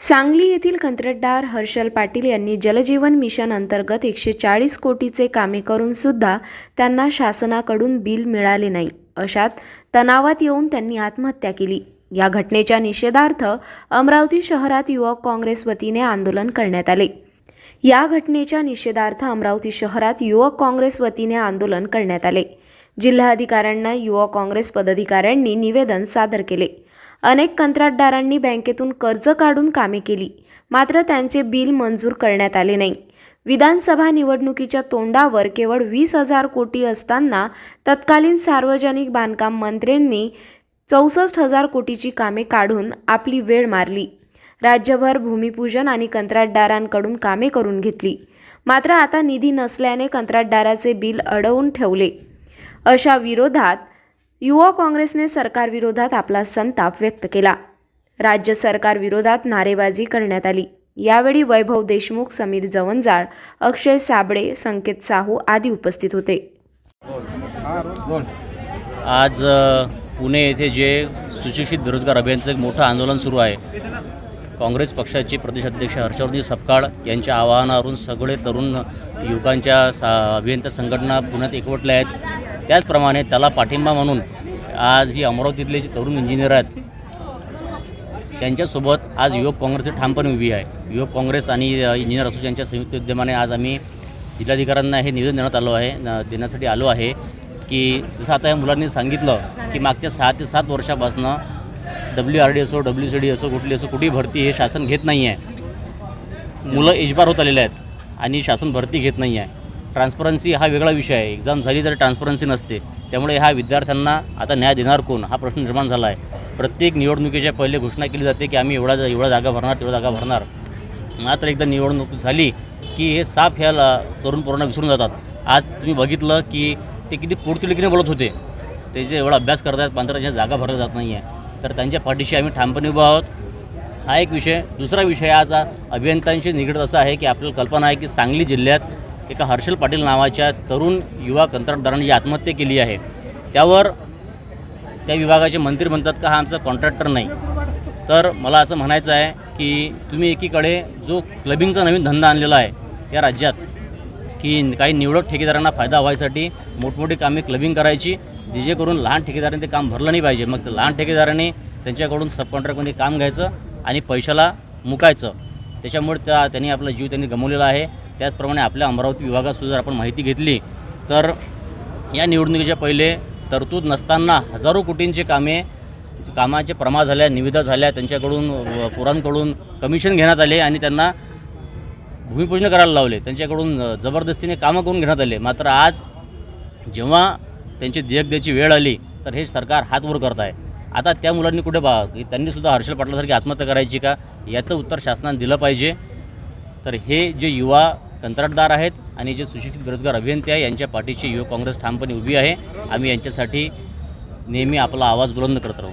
सांगली येथील कंत्राटदार हर्षल पाटील यांनी जलजीवन मिशन अंतर्गत एकशे चाळीस कोटीचे कामे करून सुद्धा त्यांना शासनाकडून बिल मिळाले नाही. अशात तणावात येऊन त्यांनी आत्महत्या केली. या घटनेच्या निषेधार्थ अमरावती शहरात युवक काँग्रेस वतीने आंदोलन करण्यात आले. या घटनेच्या निषेधार्थ अमरावती शहरात युवक काँग्रेस वतीने आंदोलन करण्यात आले. जिल्हाधिकाऱ्यांना युवक काँग्रेस पदाधिकाऱ्यांनी निवेदन सादर केले. अनेक कंत्राटदारांनी बँकेतून कर्ज काढून कामे केली. मात्र त्यांचे बिल मंजूर करण्यात आले नाही. विधानसभा निवडणुकीच्या तोंडावर केवळ वीस हजार कोटी असताना तत्कालीन सार्वजनिक बांधकाम मंत्र्यांनी चौसष्ट हजार कोटीची कामे काढून आपली वेळ मारली. राज्यभर भूमिपूजन आणि कंत्राटदारांकडून कामे करून घेतली. मात्र आता निधी नसल्याने कंत्राटदाराचे बिल अडवून ठेवले. अशा विरोधात युवा काँग्रेसने सरकारविरोधात आपला संताप व्यक्त केला. राज्य सरकारविरोधात नारेबाजी करण्यात आली. यावेळी वैभव देशमुख समीर जवंजाळ अक्षय साबळे संकेत साहू आदी उपस्थित होते. आज पुणे येथे जे सुशिक्षित बेरोजगार अभियानचं एक मोठं आंदोलन सुरू आहे. काँग्रेस पक्षाचे प्रदेशाध्यक्ष हर्षवर्धन सपकाळ यांच्या आवाहनावरून सगळे तरुण युवकांच्या सा अभियंता संघटना पुण्यात एकवटल्या आहेत. त्याचप्रमाणे त्याला पाठिंबा म्हणून आज ही अमरावतीतले जे तरुण इंजिनियर आहेत त्यांच्यासोबत आज युवक काँग्रेस ठामपणे उभी आहे. युवक काँग्रेस आणि इंजिनियर असोसिएशनच्या संयुक्त उद्यमाने आज आम्ही जिल्हाधिकाऱ्यांना हे निवेदन देण्यात आलो आहे न- देण्यासाठी आलो आहे की जसं आता या मुलांनी सांगितलं की मागच्या सहा ते सात वर्षापासनं डब्ल्यू आर डी असो डब्ल्यू सी डी असो कुठली असो कुठली भरती हे शासन घेत नाही आहे मुलं एजबार होत आलेले आहेत आणि शासन भरती घेत नाही आहे ट्रान्सपरन्सी हा वेगळा विषय आहे. एक्झाम झाली तर ट्रान्सपरन्सी नसते. त्यामुळे ह्या विद्यार्थ्यांना आता न्याय देणार कोण? हा प्रश्न निर्माण झाला आहे. प्रत्येक निवडणुकीच्या पहिले घोषणा केली जाते की आम्ही एवढा एवढा जागा भरणार तेवढा जागा भरणार. मात्र एकदा निवडणूक झाली की हे साफ ह्या तरुण पोरांना विसरून जातात. आज तुम्ही बघितलं की ते किती पोटतिडकीने बोलत होते. ते जे एवढा अभ्यास करतात मात्र त्यांच्या जागा भरल्या जात नाही आहे तर त्यांच्या पाठीशी आम्ही ठामपणे उभा आहोत. हा एक विषय. दुसरा विषय आज अभियंत्यांशी निगडीत असा आहे की आपल्याला कल्पना आहे की सांगली जिल्ह्यात एका हर्षल पाटील नावाच्या तरुण युवा कंत्राटदारांनी जी आत्महत्या केली आहे त्यावर त्या विभागाचे मंत्री म्हणतात का हा आमचा कॉन्ट्रॅक्टर नाही. तर मला असं म्हणायचं आहे की तुम्ही एकीकडे जो क्लबिंगचा नवीन धंदा आणलेला आहे या राज्यात की काही निवडक ठेकेदारांना फायदा व्हायसाठी मोठमोठी कामे क्लबिंग करायची जे करून लहान ठेकेदारांनी ते काम भरलं नाही पाहिजे. मग ते लहान ठेकेदारांनी त्यांच्याकडून सब कॉन्ट्रॅक्टमध्ये काम घ्यायचं आणि पैशाला मुकायचं. त्याच्यामुळे त्या त्यांनी आपला जीव त्यांनी गमवलेला आहे. त्याचप्रमाणे आपल्या अमरावती विभागातसुद्धा जर आपण माहिती घेतली तर या निवडणुकीच्या पहिले तरतूद नसताना हजारो कोटींची कामे कामाचे प्रमा झाल्या निविदा झाल्या त्यांच्याकडून पुरांकडून पोरांकडून कमिशन घेण्यात आले आणि त्यांना भूमिपूजन करायला लावले. त्यांच्याकडून जबरदस्तीने कामं करून घेण्यात आले. मात्र आज जेव्हा त्यांची देयक द्यायची वेळ आली तर हे सरकार हातवर करत आहे आता त्या मुलांनी कुठे पहा की त्यांनीसुद्धा हर्षल पाटलासारखी आत्महत्या करायची का? याचं उत्तर शासनाने दिलं पाहिजे. तर हे जे युवा कंत्राटदार आहेत आणि जे सुशिक्षित बेरोजगार अभियंते आहे यांच्या पाठीशी युवक काँग्रेस ठामपणे उभी आहे. आम्ही यांच्यासाठी नेहमी आपला आवाज बुलंद करत राहू.